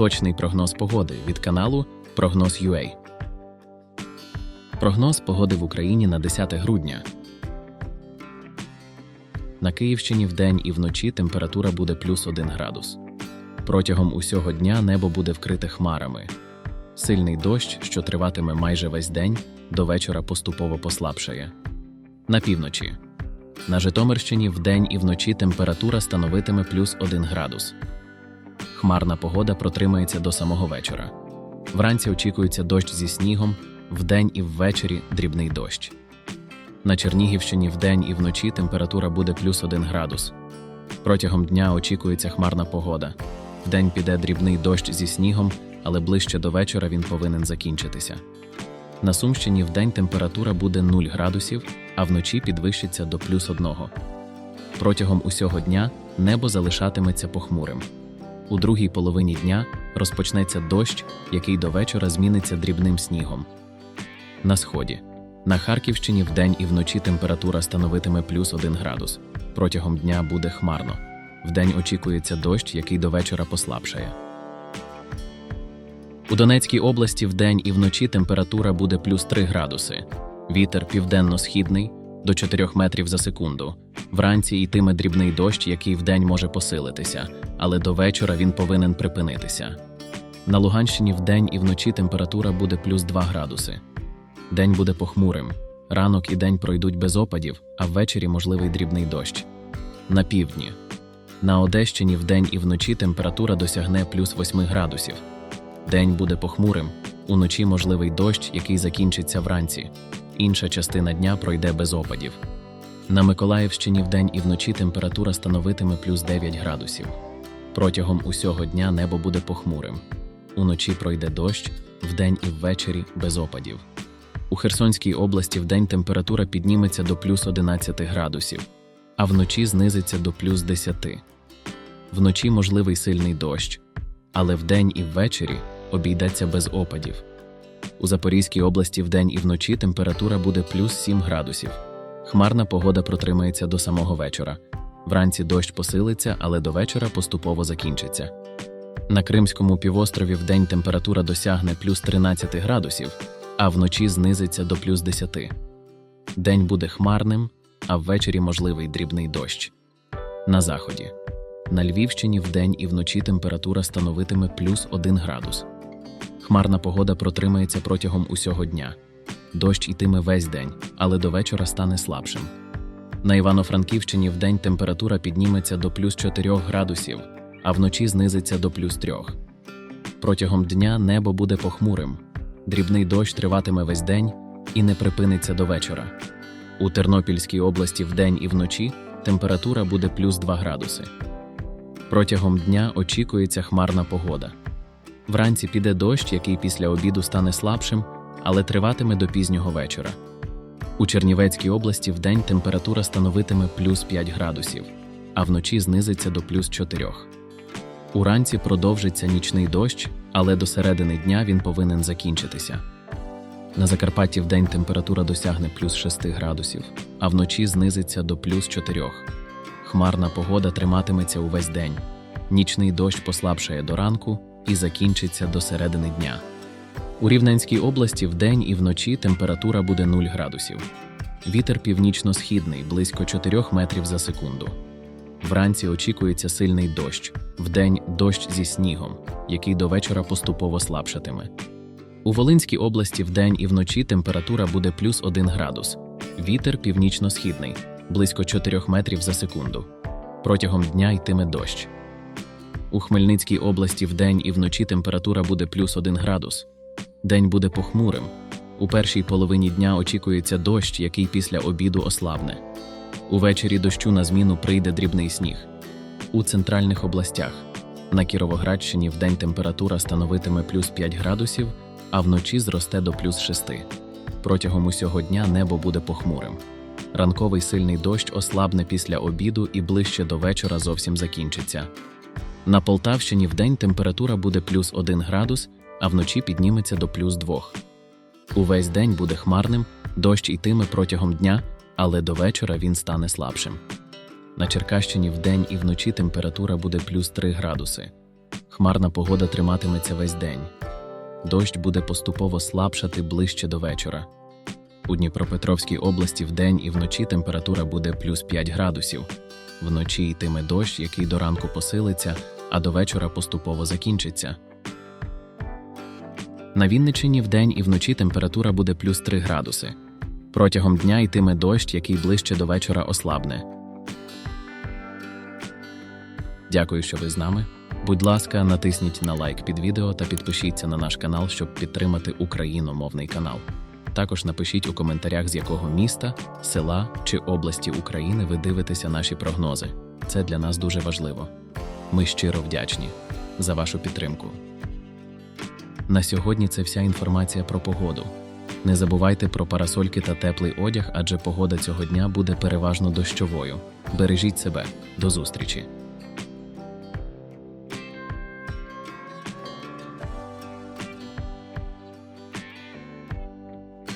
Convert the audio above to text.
Точний прогноз погоди від каналу Прогноз UA. Прогноз погоди в Україні на 10 грудня. На Київщині вдень і вночі температура буде плюс 1 градус. Протягом усього дня небо буде вкрите хмарами. Сильний дощ, що триватиме майже весь день, до вечора поступово послабшає. На півночі. На Житомирщині вдень і вночі температура становитиме плюс 1 градус. Хмарна погода протримається до самого вечора. Вранці очікується дощ зі снігом, вдень і ввечері дрібний дощ. На Чернігівщині вдень і вночі температура буде плюс 1 градус. Протягом дня очікується хмарна погода. Вдень піде дрібний дощ зі снігом, але ближче до вечора він повинен закінчитися. На Сумщині вдень температура буде 0 градусів, а вночі підвищиться до плюс 1. Протягом усього дня небо залишатиметься похмурим. У другій половині дня розпочнеться дощ, який до вечора зміниться дрібним снігом. На сході. На Харківщині вдень і вночі температура становитиме плюс 1 градус. Протягом дня буде хмарно. Вдень очікується дощ, який до вечора послабшає. У Донецькій області вдень і вночі температура буде плюс 3 градуси. Вітер південно-східний до 4 метрів за секунду. Вранці йтиме дрібний дощ, який вдень може посилитися, але до вечора він повинен припинитися. На Луганщині вдень і вночі температура буде плюс 2 градуси. День буде похмурим. Ранок і день пройдуть без опадів, а ввечері можливий дрібний дощ. На півдні. На Одещині вдень і вночі температура досягне плюс 8 градусів. День буде похмурим, уночі можливий дощ, який закінчиться вранці. Інша частина дня пройде без опадів. На Миколаївщині вдень і вночі температура становитиме плюс 9 градусів. Протягом усього дня небо буде похмурим. Уночі пройде дощ, вдень і ввечері без опадів. У Херсонській області вдень температура підніметься до плюс 11 градусів, а вночі знизиться до плюс 10. Вночі можливий сильний дощ, але вдень і ввечері обійдеться без опадів. У Запорізькій області вдень і вночі температура буде плюс 7 градусів. Хмарна погода протримається до самого вечора. Вранці дощ посилиться, але до вечора поступово закінчиться. На Кримському півострові вдень температура досягне плюс 13 градусів, а вночі знизиться до плюс 10. День буде хмарним, а ввечері можливий дрібний дощ. На заході. На Львівщині вдень і вночі температура становитиме плюс 1 градус. Хмарна погода протримається протягом усього дня. Дощ йтиме весь день, але до вечора стане слабшим. На Івано-Франківщині вдень температура підніметься до плюс 4 градусів, а вночі знизиться до плюс 3. Протягом дня небо буде похмурим. Дрібний дощ триватиме весь день і не припиниться до вечора. У Тернопільській області вдень і вночі температура буде плюс 2 градуси. Протягом дня очікується хмарна погода. Вранці піде дощ, який після обіду стане слабшим, але триватиме до пізнього вечора. У Чернівецькій області вдень температура становитиме плюс 5 градусів, а вночі знизиться до плюс 4. Уранці продовжиться нічний дощ, але до середини дня він повинен закінчитися. На Закарпатті вдень температура досягне плюс 6 градусів, а вночі знизиться до плюс 4. Хмарна погода триматиметься увесь день. Нічний дощ послабшає до ранку і закінчиться до середини дня. У Рівненській області вдень і вночі температура буде 0 градусів. Вітер північно-східний близько 4 метрів за секунду. Вранці очікується сильний дощ, вдень дощ зі снігом, який до вечора поступово слабшатиме. У Волинській області вдень і вночі температура буде плюс 1 градус. Вітер північно-східний близько 4 метрів за секунду. Протягом дня йтиме дощ. У Хмельницькій області вдень і вночі температура буде плюс 1 градус. День буде похмурим. У першій половині дня очікується дощ, який після обіду ослабне. Увечері дощу на зміну прийде дрібний сніг. У центральних областях на Кіровоградщині вдень температура становитиме плюс 5 градусів, а вночі зросте до плюс 6. Протягом усього дня небо буде похмурим. Ранковий сильний дощ ослабне після обіду і ближче до вечора зовсім закінчиться. На Полтавщині вдень температура буде плюс 1 градус, а вночі підніметься до плюс 2. Увесь день буде хмарним, дощ йтиме протягом дня, але до вечора він стане слабшим. На Черкащині вдень і вночі температура буде плюс 3 градуси. Хмарна погода триматиметься весь день. Дощ буде поступово слабшати ближче до вечора. У Дніпропетровській області вдень і вночі температура буде плюс 5 градусів. Вночі йтиме дощ, який до ранку посилиться, а до вечора поступово закінчиться. На Вінниччині вдень і вночі температура буде плюс 3 градуси. Протягом дня йтиме дощ, який ближче до вечора ослабне. Дякую, що ви з нами. Будь ласка, натисніть на лайк під відео та підпишіться на наш канал, щоб підтримати україномовний канал. Також напишіть у коментарях, з якого міста, села чи області України ви дивитеся наші прогнози. Це для нас дуже важливо. Ми щиро вдячні за вашу підтримку. На сьогодні це вся інформація про погоду. Не забувайте про парасольки та теплий одяг, адже погода цього дня буде переважно дощовою. Бережіть себе. До зустрічі!